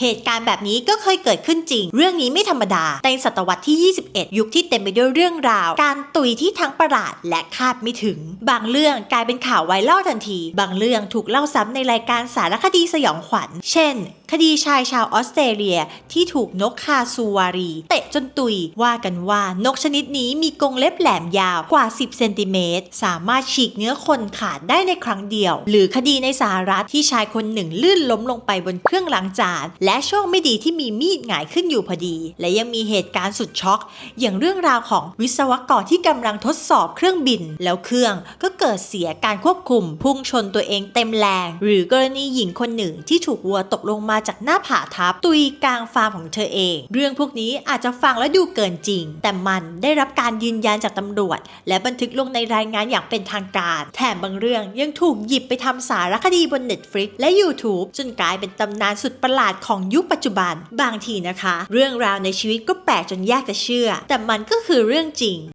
เหตุการณ์แบบนี้ก็เคยเกิดขึ้นจริง เรื่องนี้ไม่ธรรมดา ในศตวรรษที่ 21 ยุคที่เต็มไปด้วยเรื่องราว การตุยที่ทั้งประหลาดและคาดไม่ถึง บางเรื่องกลายเป็นข่าวไวรัลทันที บางเรื่องถูกเล่าซ้ำในรายการสารคดีสยองขวัญ เช่น คดีชายชาวออสเตรเลียที่ถูกนกคาซูวารี เตะจนตุยว่ากันว่านกชนิดนี้มีกรงเล็บแหลมยาวกว่า 10 เซนติเมตร สามารถฉีกเนื้อคนขาดได้ในครั้งเดียว หรือคดีในสหรัฐที่ชายคนหนึ่งลื่นล้มลงไปบนเครื่องล้างจาน และโชคไม่ดีที่มีมีดหงายขึ้นอยู่พอดี และยังมีเหตุการณ์สุดช็อก อย่างเรื่องราวของวิศวกรที่กำลังทดสอบเครื่องบิน แล้วเครื่องก็เกิดเสียการควบคุม พุ่งชนตัวเองเต็มแรง หรือกรณีหญิงคนหนึ่งที่ถูกวัวตกลงมาจากหน้าผาทับตุยกลางฟาร์มของเธอเอง เรื่องพวกนี้อาจจะฟังและดูเกินจริง แต่มันได้รับการยืนยันจากตำรวจ และบันทึกลงในรายงานอย่างเป็นทางการ แถมบางเรื่องยังถูกหยิบไปทำสารคดีบน Netflix และ YouTube จนกลายเป็นตำนานสุดประหลาดของยุคปัจจุบัน บางทีนะคะ เรื่องราวในชีวิตก็แปลกจนยากจะเชื่อ แต่มันก็คือเรื่องจริง